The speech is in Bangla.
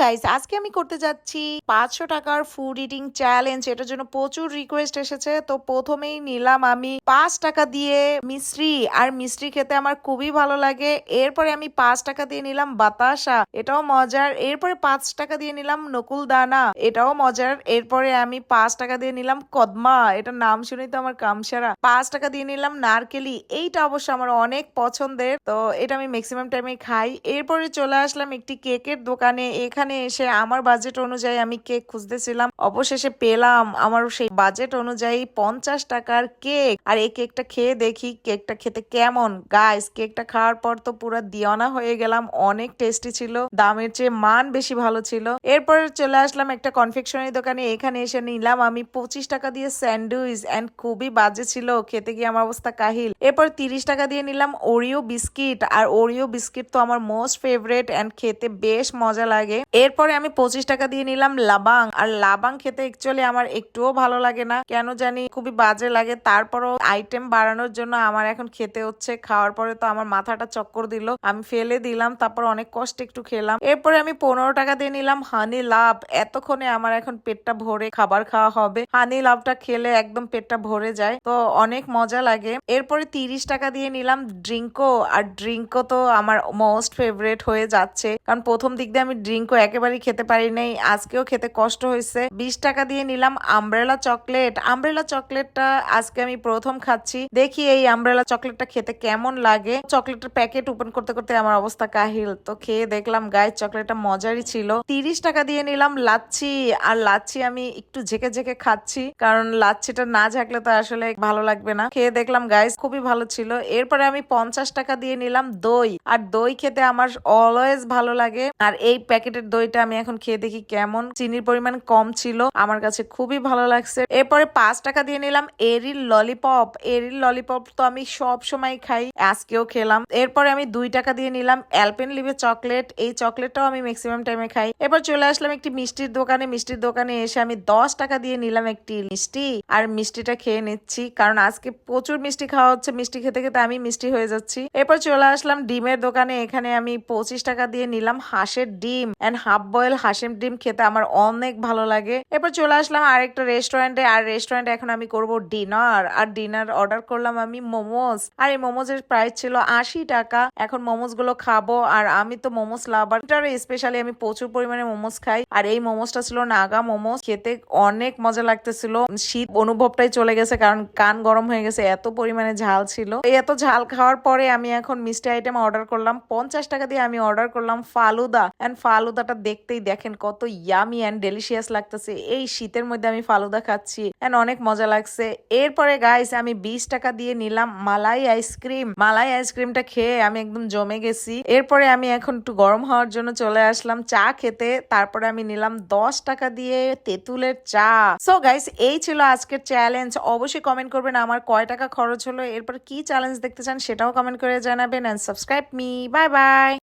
গাইস আজকে আমি করতে যাচ্ছি পাঁচশো টাকার ফুড ইটিং চ্যালেঞ্জ এটার জন্য প্রচুর রিকোয়েস্ট এসেছে। তো প্রথমেই নিলাম আমি পাঁচ টাকা দিয়ে মিষ্টি আর মিষ্টি খেতে আমার খুবই ভালো লাগে। এরপরে আমি পাঁচ টাকা দিয়ে নিলাম বাতাসা, এটাও মজার। এরপরে পাঁচ টাকা দিয়ে নিলাম নকুল দানা, এটাও মজার। এরপরে আমি পাঁচ টাকা দিয়ে নিলাম কদমা, এটার নাম শুনেই তো আমার কামসারা। পাঁচ টাকা দিয়ে নিলাম নারকেলি, এইটা অবশ্য আমার অনেক পছন্দের। তো এটা আমি ম্যাক্সিমাম টাইমে খাই। এরপরে চলে আসলাম একটি কেকের দোকানে। এখানে এসে আমার বাজেট অনুযায়ী আমি কেক খুঁজতেছিলাম। অবশেষে পেলাম আমার সেই বাজেট অনুযায়ী পঞ্চাশ টাকার কেক আর এই কেকটা খেয়ে দেখি কেকটা খেতে কেমন। গাইস কেকটা খাওয়ার পর তো পুরো দিওয়ানা হয়ে গেলাম। অনেক টেস্টি ছিল, দামের চেয়ে মান বেশি ভালো ছিল। এরপর চলে আসলাম একটা কনফেকশনারি দোকানে। এখানে এসে নিলাম আমি পঁচিশ টাকা দিয়ে স্যান্ডউইচ এন্ড খুবই বাজে ছিল, খেতে গিয়ে আমার অবস্থা কাহিল। এরপর তিরিশ টাকা দিয়ে নিলাম ওরিও বিস্কিট আর ওরিও বিস্কিট তো আমার মোস্ট ফেভারেট এন্ড খেতে বেশ মজা লাগে। এরপরে আমি পঁচিশ টাকা দিয়ে নিলাম লাবাং। আর লাবাং খেতে অ্যাকচুয়ালি আমার একটুও ভালো লাগে না। কেন জানি খুবই বাজে লাগে। তারপরও আইটেম বাড়ানোর জন্য আমার এখন খেতে হচ্ছে। খাওয়ার পরে তো আমার মাথাটা চক্কর দিল। আমি ফেলে দিলাম, তারপর অনেক কষ্ট একটু খেলাম। এরপরে আমি পনেরো টাকা দিয়ে নিলাম হানি লাভ এতক্ষণে আমার এখন পেটটা ভরে খাবার খাওয়া হবে। হানি লাভটা খেলে একদম পেটটা ভরে যায়। তো অনেক মজা লাগে। এরপরে তিরিশ টাকা দিয়ে নিলাম ড্রিঙ্কো আর ড্রিঙ্কো তো আমার মোস্ট ফেভারেট হয়ে যাচ্ছে। কারণ প্রথম দিক দিয়ে আমি ড্রিঙ্কও একেবারেই খেতে পারি নাই। আজকেও খেতে কষ্ট হয়েছে। বিশ টাকা দিয়ে নিলাম আমব্রেলা চকলেট। আমব্রেলা চকলেটটা আজকে আমি প্রথম খাচ্ছি। দেখি এই আমব্রেলা চকলেটটা খেতে কেমন লাগে। চকলেটের প্যাকেট ওপেন করতে করতে আমার অবস্থা কাহিল। তো খেয়ে দেখলাম গায়ের চকলেটটা মজারই ছিল। তিরিশ টাকা দিয়ে নিলাম লাচ্ছি। আর লাচ্ছি আমি একটু ঝেঁকে ঝেঁকে খাচ্ছি। কারণ লাচ্ছিটা না ঝাঁকলে তো আসলে ভালো লাগবে না। খেয়ে দেখলাম, গাইস, খুবই ভালো ছিল। এরপরে আমি পঞ্চাশ টাকা দিয়ে নিলাম দই। আর দই খেতে আমার অলওয়েজ ভালো লাগে। আর এই প্যাকেটের দইটা আমি এখন খেয়ে দেখি কেমন। চিনির পরিমাণ কম ছিল, আমার কাছে খুবই ভালো লাগছে। এরপরে পাঁচ টাকা দিয়ে নিলাম এরির ললিপপ। এরির ললিপপ তো আমি সব সময় খাই, আজকেও খেলাম। এরপরে আমি দুই টাকা দিয়ে নিলাম অ্যালপেন লিভে চকলেট। এই চকলেটটাও আমি ম্যাক্সিমাম টাইমে খাই। এরপর চলে আসলাম একটি মিষ্টির দোকানে। মিষ্টির দোকানে এসে আমি দশ টাকা দিয়ে নিলাম একটি মিষ্টি। আর মিষ্টিটা খেয়ে নিচ্ছি, কারণ আজকে প্রচুর মিষ্টি খাওয়া হচ্ছে। মিষ্টি খেতে খেতে আমি মিষ্টি হয়ে যাচ্ছি। এরপর চলে আসলাম ডিমের দোকানে। এখানে আমি পঁচিশ টাকা দিয়ে নিলাম হাঁসের ডিম। এন্ড হাফ বয়েল হাঁসের ডিম খেতে আমার অনেক ভালো লাগে। এরপর চলে আসলাম আরেকটা রেস্টুরেন্টে আর রেস্টুরেন্টে এখন আমি করব ডিনার আর ডিনার অর্ডার করলাম আমি মোমোজ আর এই মোমোজের প্রাইস ছিল আশি টাকা। এখন মোমোজগুলো খাব। আর আমি তো মোমোজ লাভার স্পেশালি আমি প্রচুর পরিমাণে মোমোজ খাই। আর এই মোমোজটা ছিল নাগা মোমোজ খেতে অনেক মজা লাগতেছিল। শীত অনুভবটাই চলে গেছে, কারণ কান গরম হয়ে গেছে, এত পরিমাণে ঝাল ছিল। এত ঝাল খাওয়ার পরে আমি এখন মিষ্টি আইটেম অর্ডার করলাম। পঞ্চাশ টাকা দিয়ে আমি অর্ডার করলাম ফালুদা। এন্ড ফালুদাটা দেখতেই দেখেন কত ইয়ামি এন্ড ডেলিশিয়াস লাগতেছে। এই শীতের মধ্যে আমি ফালুদা খাচ্ছি এন্ড অনেক মজা লাগছে। এরপরে গাইস আমি বিশ টাকা দিয়ে নিলাম মালাই আইসক্রিম মালাই আইসক্রিমটা খেয়ে আমি একদম জমে গেছি। এরপরে আমি এখন একটু গরম হওয়ার জন্য চলে আসলাম চা খেতে। তারপরে আমি নিলাম দশ টাকা দিয়ে তেঁতুলের চা। সো গাইস এই ছিল আজকের চ্যালেঞ্জ অবশ্যই কমেন্ট করবেন আমার কয় টাকা খরচ হলো। এরপর কি চ্যালেঞ্জ দেখতে চান সেটাও কমেন্ট করে জানাবেন and subscribe me bye bye